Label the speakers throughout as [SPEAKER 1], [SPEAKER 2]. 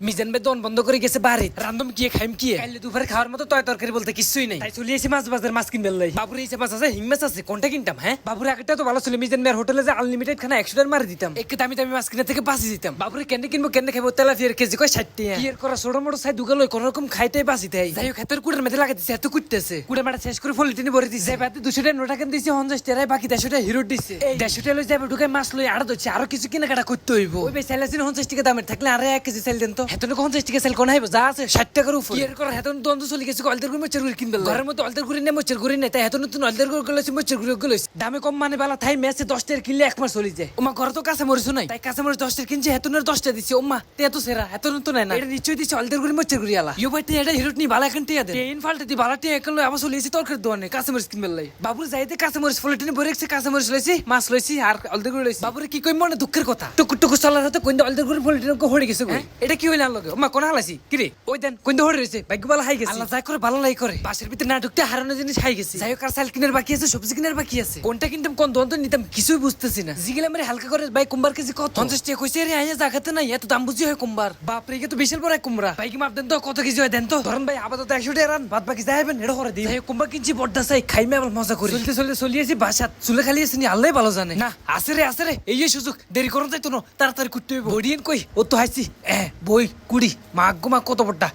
[SPEAKER 1] মিজান ভাই দন বন্ধ করে গেছে বাড়ি রান্দম কি খাইম কি? কাইলে দুপুরে খাওয়ার মতো তয় তরকারি বলতে কিছুই নাই। তাই চলে এসে মাছ বাজার মাছ কিনবে লাই। বাবুর এই মাছ আছে হিং মাছ আছে কোনটা কিনতাম হ্যাঁ? বাবুর একটা তো ভালো ছিল মিজান ভাইয়ের হোটেলে যে আনলিমিটেড খানা একশো টাকা মারি দিতাম। এক দামি দামি মাছ কিনে থেকে বাঁচি দিতাম। বাবুরে কেনে কিনবো কেনে খাব তেলা ফিয়ার কেজি কয় ষাট টাকা কি এর করা ছোট মোটো সাই দুগাল কোন রকম খাইতে বাঁচি দেয়। যাই হোক হাতের কুড়ের মেধে লাগাই দিছে এত কুটতেছে। কুড়ে মাটা শেষ করে ফল টিনে ভরে দিছে। বাদে দুশো টাকা নোটা কেন দিছে পঞ্চাশ টাকায় বাকি দেড়শো টাকা হিরো দিছে। দেড়শো টাকা লই যাবে ঢুকে মাছ লই আড়া ধরছে আরও কিছু কেনাকাটা করতে হইব। ওই ভাই চাইলে পঞ্চাশ টাকা দামের থাকলে আরে এক কেজি চাইল দেন তো। হেতনে পঞ্চাশ টাকা চাইল কোন যা আছে ষাট টাকার উপর। কি এর করা? হেতন দ্বন্দ্ব চলে গেছে অলদের গুড়ি মোচের গুড়ি কিনবে ঘরের মধ্যে অলদের গুড়ি নেই মোচের গুড়ি নেই। তাই হেতন নতুন অলদের গুড়ি গুলো মোচের গুড়ি গুলো দামে কম মানে বালা থাই মেসে দশ টাকার কিনলে এক মাস চলে যায়। ওমা ঘরে তো কাঁচা মরিচ নাই। তাই কাঁচা মরিচ দশ টাকা কিনছে হেতনের দশটা দিচ্ছে ওমা তে এত সেরা হেতন তো নাই না। এটা নিশ্চয়ই দিচ্ছে অলদের গুড়ি মোচের গুড়ি আলা। ইউ ভাই তে এটা হিরোট নি বালা এখন টিয়া দেন। টেন ফাল্টে দি বালা টিয়া একলো আবার চলে এসে তরকারি দোয়ানে কাঁচা মরিচ কিনবে লাই বাবুর যাইতে কাঁচা মরিচ ফলে টিনে ভরে রেখেছে কাঁচা মরিচ লইছি মাছ লইছি আর অলদের গুড়ি লইছি। বাবুরে কি কই মনে দুঃখের কথা? টুকু টুকু চলার হতে কইন্দা অলদের গুড়ি ফলে টিনে হড়ে গেছে গো। এটা কি হইল আনলগে ওমা কোন হালাইছি? কি রে ওই দেন? কইন্দা হড়ে রইছে ভাগ্য হাই গেছে। আল্লাহ যা করে ভালো লাই করে বাসের ভিতরে না ঢুকতে হারানো জিনিস হাই গেছে। যাই হোক আর সাইল কিনার বাকি আছে সবজি কিনার বাকি আছে। কোনটা কিনতাম কোন দন্ত নিতাম কিছুই বুঝতেছি না। জিগিলা মেরে হালকা করে ভাই কুম্বার কেজি কত? পঞ্চাশ টাকা কইছে রে আইয়া জাগাতে নাই এত দাম বুঝি হয় কুম্বার বাপ রে তো বিশাল বড় কুমড়া ভাই কি মাপ দেন তো? কত কেজি হয় দেন তো? ধরেন ভাই আপাতত একশো টাকা রান বাদ বাকি যাইবেন এটা করে দিই কুম্বা কিনছি বড্ডা চাই খাইমে আবার মজা করি চলতে চলতে চলিয়েছি বাসাত। চুলে খালি আসেনি আল্লাহ ভালো জানে। না আসে রে আসে রে এই যে সুযোগ দেরি করুন যাইতো না তাড়াতাড়ি কুটতে হইব। বড়িয়েন কই ও তো হাইছি। এ বই কুড়ি মাগ গো মা কত বড়টা?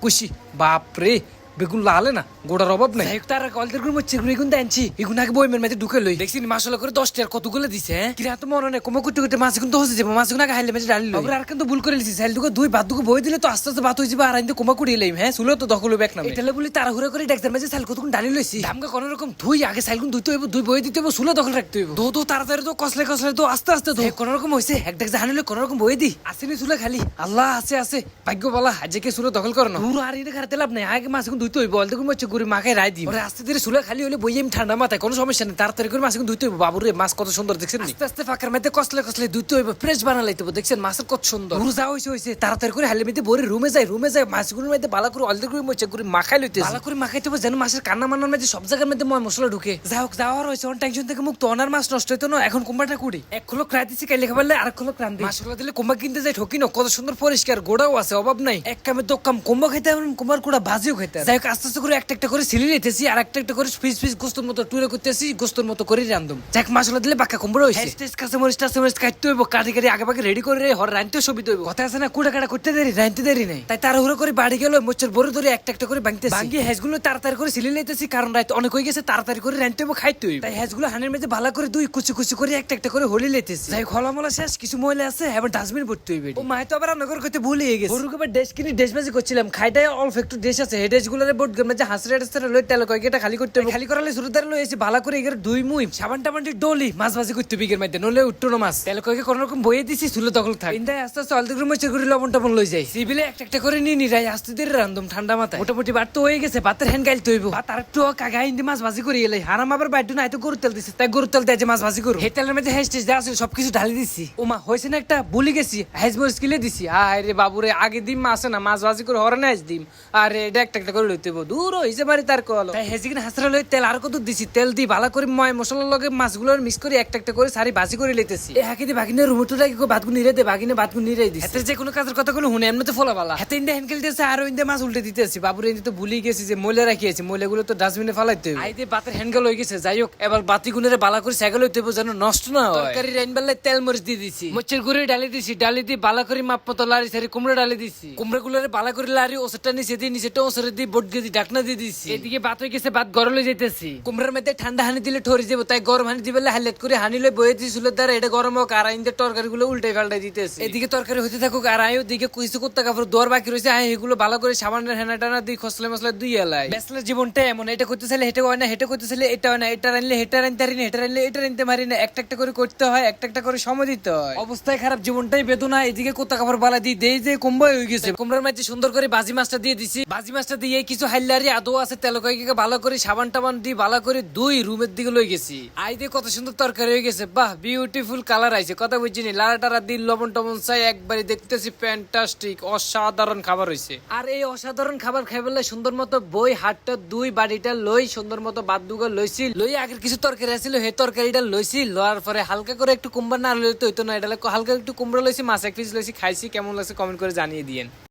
[SPEAKER 1] কুশি বাপ রে বেগুন লালে না? গোড়ার অভাব নাই। তার কলদেরগুলো মচ্ছে বেগুন দেনছি এগুন আগে বইমের মধ্যে ঢুকে লই। দেখছি মাসলা করে দশ টাকার কতগুলো দিছে হ্যাঁ? কিরা তো মনে নেই কমে কুটে কুটে মাছ কিন্তু হসে যাব মাছ আগে হাইলে মেঝে ডালি লই। আর কিন্তু ভুল করে লিছি সাইল দুকে দুই ভাত দুকে বই দিলে তো আস্তে আস্তে ভাত হয়ে যাবে আর আইন কমা কুড়িয়ে লইম হ্যাঁ? সুলো তো দখল ব্যাক না এটালে বলি তাড়াহুড়া করে ডাক্তার মেঝে সাইল কতক্ষণ ডালি লইছি। দামকে কোন রকম ধুই আগে সাইল কোন ধুইতে হইব দুই বই দিতে হইব সুলো দখল রাখতে হইব। দো দো তাড়াতাড়ি তো কসলে কসলে তো আস্তে আস্তে তো কোন রকম হইছে এক ডাক জাহানিলে কোন রকম বই দি। আসেনি সুলে খালি। আল্লাহ আছে আছে ভাগ্য বলা আজকে সুলো দখল করো না। পুরো আর এটা খারাপ লাভ নাই আগে মাছ এখন ধুইতে হইব অলতে কোন মচ্ছে গুড়ি মাখাই রাই দিই আস্তে ধীরে সুলে খালি হলে বই আমি ঠান্ডা মাথায় কোনো সমস্যা নেই। তাড়াতাড়ি করে মাছ এখন ধুইতে হইব। বাবুরে মাছ কত সুন্দর দেখছেন আস্তে আস্তে ফাঁকার মধ্যে কসলে কসলে ধুইতে হইব ফ্রেশ বানা লাইতে হইব দেখছেন? মাছের কত সুন্দর। পুরো যা হইছে হইছে তাড়াতাড়ি করে হালে মধ্যে বরে রুমে যায় রুমে যায় মাছগুলোর মধ্যে বালা করে অলদের করে মচ্ছে গুড়ি মাখাই লইতে বালা করে মাখাইতে হবে যেন মাছের কান্না মান্নার মধ্যে সব জায়গার মধ্যে ময় মশলা ঢুকে। যা হোক যাওয়ার হয়েছে অন টেনশন থেকে মুক্ত অনার মাছ নষ্ট হইতো না এখন কুম্বাটা কুড়ি। এক খোলো ক্রাই দিচ্ছি কাইলে খাবার আর খোলো ক্রাম দিই মাছগুলো দিলে কুম্বা কিনতে যাই ঠকি না কত সুন্দর পরিষ্কার গোড়াও আছে অভাব নাই। এক কামে দো কাম কুম্বা খাইতে হবে কুম্বার কুড়া ভাজিও খাইতে। যাই হোক আস্তে আস্তে করে একটা একটা করে সিলি নিতেছি আর একটা একটা করে পিস পিস গোস্তর মতো টুরে করতেছি গোস্তর মতো করে রান্ধুম যাক মাছগুলো দিলে বাক্কা কুম্বড়া হইছে। টেস্ট কাছে মরিচ টাছে মরিচ কাটতে হইব কাটি কাটি আগে বাগে রেডি করে রে হর রানতে ছবি হইব কথা আছে না কুড়া কাটা করতে দেরি রানতে দেরি নাই। তাই তাড়াহুড়ো করে বাড়ি গেল মোচের বড় ধরে একটা একটা করে ভাঙতেছি ভাঙিয়ে হেজগুলো তাড়াতাড়ি করে সিলি লইতেছি কারণ রাত অনেক হয়ে গেছে তাড়াতাড়ি করে রানতে হইব খাইতে হইব। তাই হেজগুলো হানের মধ্যে ভালো করে দুই কুচি কুচি করে একটা একটা করে হলি লইতেছি যাই খলামলা শেষ কিছু মহিলা আছে এবার ডাস্টবিন ভর্তি হইবে ও মায় তো আবার নগর করতে ভুলে গেছে। গরুকে আবার ডেস কিনে ডেস বাজি করছিলাম খাইটাই অল্প একটু ডেস আছে হে ডেস গুলোরে বোট গেমে যে হাসরে হাসরে লই তেল কয় এটা খালি করতে খালি করালে শুরু তার লই এসে ভালো করে এগের দুই মুই সাবান টাবানটি ডলি মাছ ভাজি করতে বিগের মধ্যে নলে উঠতো না মাছ। তেল কয়কে কোন রকম বইয়ে দিছি সুলে দখল থাক। ইন্দায় আস্তে আস্তে অলদি করে মচ্ছে করে লবণ টবণ লই যাই। সিভিলে একটা একটা করে নিয়ে নিরাই আস্তে ধীরে রান্ধম ঠান্ডা মাথায়। মোটামুটি বাট তো হয়ে গেছে ভাতের হ্যান্ড গাইল তৈব ভাত আর একটু কাগা ইন্দি মাছ ভাজি করে এলাই হারাম আবার বাইটু না এত গরু তেল দিছে তাই গরু তেল দেয় যে মাছ ভাজি করু হে তেলের মধ্যে হেস টেস দেওয়া ছিল সবকিছু ঢালি দিছি। ও মা হয়েছে না একটা বলি গেছি হেজ মরিচ কিলে দিছি। আরে বাবুরে আগে দিম মাছ না মাছ ভাজি করে হরে না হেজ দিম। আরে এটা একটা একটা করে লইতে হইব। দূর হইছে বাড়ি তার কল। তাই হেজি কিনা হাসরা লই তেল আর কত দিছি তেল দি ভালো করে ময় মশলার লগে মাছগুলো মিক্স করে একটা একটা করে সারি ভাজি করে লইতেছি। এ হাকি দি বাগিনে রুমটু লাগি ভাতগু নিরে দে বাগিনে ভাতগু নিরে দিছি। হাতে যে কোনো কাজের কথা গুলো হুনে এমনিতে ফলা বালা। হাতে ইন্দে হ্যান্ডেল দিতেছে আর ইন্দে মাছ উল্টে দিতেছি। বাবুরে ইন্দে তো ভুলি গেছি যে ময়লা রাখিয়েছি ময়লাগুলো তো ডাস্টবিনে ফালাইতে হবে আইতে বাতের হ্যান্ডেল হয়ে গেছে যাই হোক এবার বাতি গুনেরে বালা করে সাইকেল হইতে হবে যেন নষ্ট না হয়। তরকারি রাইন তেল মরিচ দিয়ে দিছি। মরিচের গুঁড়ি ডালি দিছি ডালি দিয়ে বালা করে মাপ মতো লারি সারি কুমড়া ডালি দিছি। কুমড়া গুলোরে বালা করে লারি ওসরটা নিচে দিয়ে নিচেটা ওসরে দিয়ে বোট গেছি ডাকনা দিয়ে দিছি। এদিকে বাত হয়ে গেছে বাত গরম হয়ে কুমড়ার মধ্যে ঠান্ডা হানি দিলে ঠরি যাব তাই গরম হানি দিবে হাইলাইট করে হানি বয়ে দ্বারা এটা গরম হোক আর তরকারি গুলো উল্টে দিতেছে। এদিকে তরকারি হতে থাকুক আর আয় ওদিকে করতে কাপড় দর বাকি রয়েছে আয় এগুলো ভালো করে হেনা টানা দিয়ে খসলে মশলা দুই এলাই। ব্যাচলার জীবনটা এমন এটা করতে চাইলে হেঁটে হয় না হেঁটে করতে চাইলে এটা হয় না এটা রানলে হেঁটে রানতে পারি না হেঁটে রানলে এটা রানতে পারি না একটা একটা করে করতে হয় একটা একটা করে সময় দিতে হয়। অবস্থায় খারাপ জীবনটাই বেদনা এদিকে কোথা কাপড় বালা দিয়ে দেই যে কুম্বাই হয়ে গেছে। কুমড়ার মাঝে সুন্দর করে বাজি মাছটা দিয়ে দিছি বাজি মাছটা দিয়ে কিছু হাইলারি আদো আছে তেল কয়েকে ভালো করে সাবান টাবান দিয়ে ভালো করে দুই রুমের দিকে লই গেছি। আই দিয়ে কত সুন্দর তরকারি হয়ে গেছে। বাহ বিউটিফুল কালার আইছে, কথা বুঝছি নি। লাড়া টাড়া দিন লবণ টবন চাই, একবারে দেখতেছি ফ্যান্টাস্টিক অসাধারণ খাবার হয়েছে আর এই অসাধারণ খাবার খাই খাইবেলে সুন্দর মতো বই হাটটা দুই বাড়িটা লই, সুন্দর মতো বাদ দুগা লইছি। লই আগের কিছু তরকারি আছিল, সেই তরকারিটা লইছি, লওয়ার পরে হালকা করে একটু কুমড়া না লইতে হইতো না। এটা হালকা একটু কুমড়া লইছি, মাছ এক পিস লইছি, খাইছি, কেমন লাগছে কমেন্ট করে জানিয়ে দিয়েন।